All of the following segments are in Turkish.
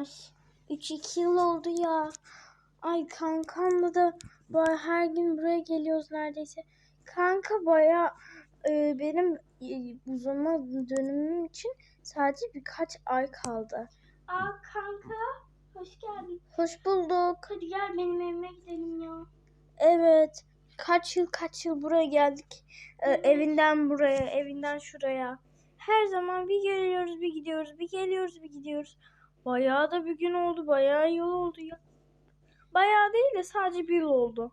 Ay 3-2 yıl oldu ya. Ay kankamla da her gün buraya geliyoruz neredeyse. Kanka baya e, benim e, uzama dönemim için sadece birkaç ay kaldı. Aa kanka hoş geldin. Hoş bulduk. Hadi gel benim evime gidelim ya. Evet. Kaç yıl kaç yıl buraya geldik. Ee, Evet. evinden buraya, evinden şuraya. Her zaman bir geliyoruz, bir gidiyoruz, bir geliyoruz, bir gidiyoruz. Bayağı da bir gün oldu, bayağı yıl oldu ya. Bayağı değil de sadece bir yıl oldu.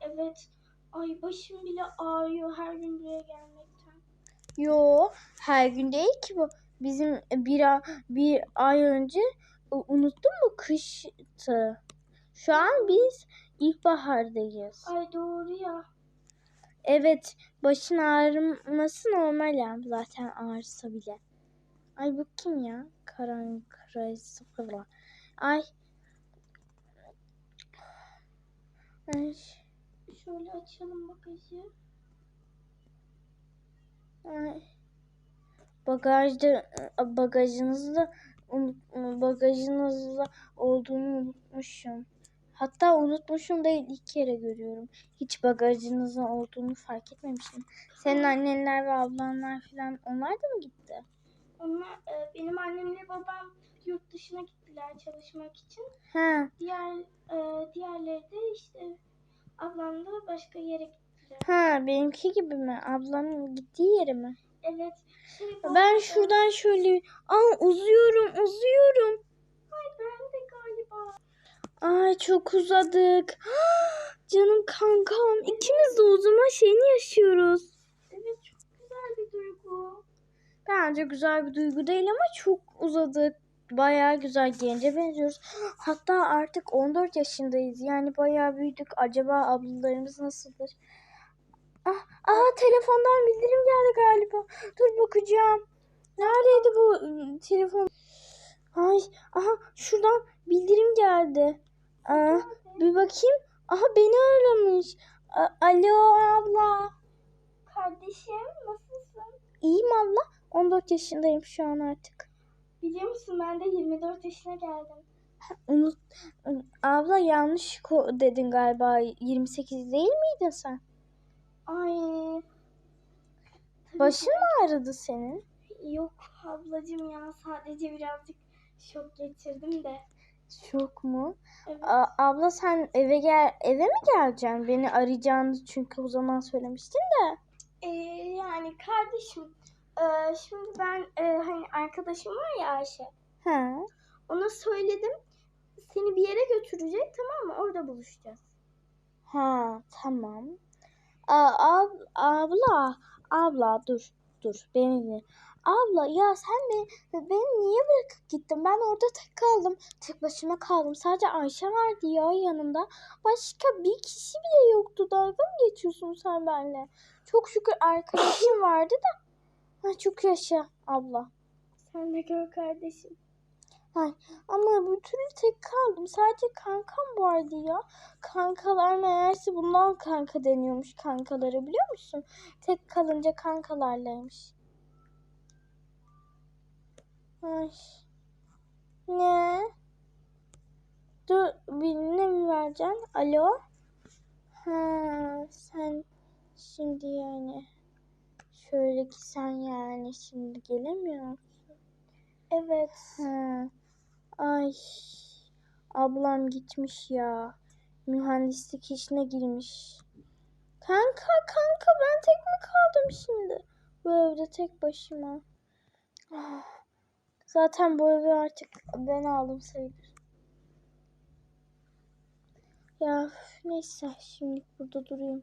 Evet. Ay başım bile ağrıyor her gün buraya gelmekten. Yo, her gün değil ki bu. Bizim bir, a- bir ay önce unuttun mu kıştı. Şu an biz ilkbahardayız. Ay doğru ya. Evet, başın ağrıması normal yani zaten ağrısa bile. Ay bu kim ya? Karan karaysı falan. Ay. Ay. Şöyle açalım bagajı. Ay. Bagajda bagajınızda bagajınızda olduğunu unutmuşum. Hatta unutmuşum değil ilk kere görüyorum. Hiç bagajınızda olduğunu fark etmemiştim. Senin annenler ve ablanlar falan onlar da mı gitti? Onlar e, benim annemle babam yurt dışına gittiler çalışmak için. Ha, Diğer e, diğerleri de işte ablam da başka yere gittiler. ha benimki gibi mi? Ablanın gittiği yere mi? Evet. Şey, Ben arada- şuradan şöyle aa uzuyorum, uzuyorum. Ay ben de galiba. Ay çok uzadık. Canım kankam ikimiz de uzama şeyini yaşıyoruz. Evet çok güzel bir duygu. Bence güzel bir duygu değil ama çok uzadık. Bayağı güzel gence benziyoruz. Hatta artık 14 yaşındayız. Yani bayağı büyüdük. Acaba ablalarımız nasıldır? Ah, aha telefondan bildirim geldi galiba. Dur bakacağım. Neredeydi bu ıı, telefon? Ay, aha şuradan bildirim geldi. Aa, bir bakayım. Aha beni aramış. A- Alo abla. Kardeşim nasılsın? İyiyim abla. 14 yaşındayım şu an artık. Biliyor musun ben de 24 yaşına geldim. Unut abla yanlış dedin galiba. 28 değil miydin sen? Ay. Başın mı ağrıdı senin? Yok ablacığım ya sadece birazcık şok geçirdim de. Şok mu? Evet. A- abla sen eve gel eve mi geleceksin? Beni arayacağını çünkü o zaman söylemiştin de. Ee, yani kardeşim e, şimdi ben e, hani arkadaşım var ya Ayşe. Ha. Ona söyledim. Seni bir yere götürecek tamam mı? Orada buluşacağız. Ha tamam. Aa, ab- abla abla dur dur beni dinle. Abla ya sen beni, beni niye bırakıp gittin? Ben orada tek kaldım. Tek başıma kaldım. Sadece Ayşe vardı ya yanımda. Başka bir kişi bile yoktu. Dalga mı geçiyorsun sen benimle? Çok şükür arkadaşım vardı da. Ha, çok yaşa abla. Sen de gör kardeşim. Ay, ama bir türlü tek kaldım. Sadece kankam vardı ya. Kankalar meğerse bundan kanka deniyormuş kankaları biliyor musun? Tek kalınca kankalarlaymış. Ay. Ne? Dur birine mi vereceksin? Alo? Ha, sen şimdi yani şöyle ki sen yani şimdi gelemiyor musun? Evet. Ha. Ay. Ablam gitmiş ya. Mühendislik işine girmiş. Kanka kanka ben tek mi kaldım şimdi? Bu evde tek başıma. Ah. Zaten bu evi artık ben aldım sayılır. Ya neyse şimdi burada durayım.